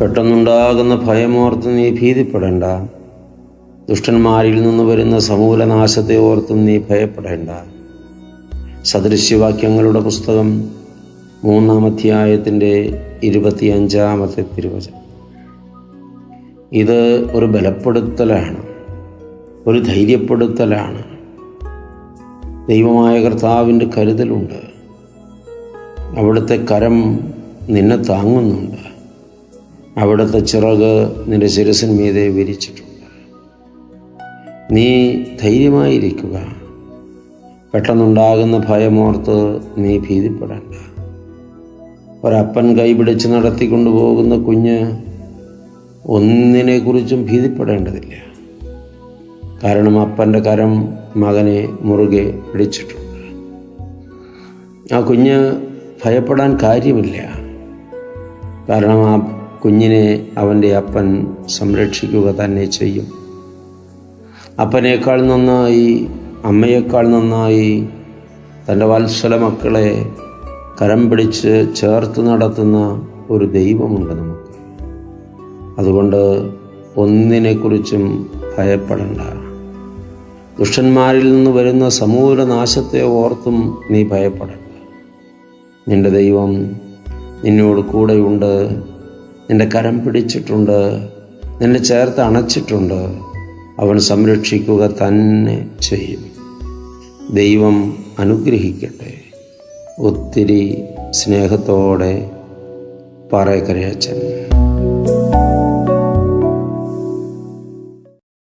പെട്ടെന്നുണ്ടാകുന്ന ഭയമോർത്ത് നീ ഭീതിപ്പെടേണ്ട. ദുഷ്ടന്മാരിൽ നിന്ന് വരുന്ന സമൂലനാശത്തെ ഓർത്തും നീ ഭയപ്പെടേണ്ട. സദൃശ്യവാക്യങ്ങളുടെ പുസ്തകം മൂന്നാം അധ്യായത്തിന്റെ ഇരുപത്തിയഞ്ചാമത്തെ തിരുവചനം. ഇത് ഒരു ബലപ്പെടുത്തലാണ് ഒരു ധൈര്യപ്പെടുത്തലാണ്. ദൈവമായ കർത്താവിന്റെ കരുതലുണ്ട്. അവിടുത്തെ കരം നിന്നെ താങ്ങുന്നുണ്ട്. അവിടുത്തെ ചിറക് നിന്റെ ശിരസിന്മീതെ വിരിച്ചിട്ടുണ്ട്. നീ ധൈര്യമായിരിക്കുക. പെട്ടെന്നുണ്ടാകുന്ന ഭയമോർത്ത് നീ ഭീതിപ്പെടേണ്ട. ഒരപ്പൻ കൈപിടിച്ച് നടത്തിക്കൊണ്ടുപോകുന്ന കുഞ്ഞ് ഒന്നിനെക്കുറിച്ചും ഭീതിപ്പെടേണ്ടതില്ല. കാരണം അപ്പന്റെ കരം മകനെ മുറുകെ പിടിച്ചിട്ടുണ്ട്. ആ കുഞ്ഞ് ഭയപ്പെടാൻ കാര്യമില്ല. കാരണം ആ കുഞ്ഞിനെ അവന്റെ അപ്പൻ സംരക്ഷിക്കുക തന്നെ ചെയ്യും. അപ്പനേക്കാൾ നന്നായി അമ്മയേക്കാൾ നന്നായി തന്റെ വത്സല മക്കളെ കരം പിടിച്ച് ചേർത്ത് നടത്തുന്ന ഒരു ദൈവമുണ്ട് നമുക്ക്. അതുകൊണ്ട് ഒന്നിനെക്കുറിച്ചും ഭയപ്പെടണ്ട. ദുഷ്ടന്മാരിൽ നിന്ന് വരുന്ന സമൂല നാശത്തെ ഓർത്തും നീ ഭയപ്പെടണ്ട. നിന്റെ ദൈവം നിന്നോട് കൂടെയുണ്ട്. നിന്റെ കരം പിടിച്ചിട്ടുണ്ട് നിന്നെ ചേർത്ത് അണച്ചിട്ടുണ്ട് അവൻ സംരക്ഷിക്കുക തന്നെ ചെയ്യും. ദൈവം അനുഗ്രഹിക്കട്ടെ. ഒത്തിരി സ്നേഹത്തോടെ പാറയക്കരയച്ചൻ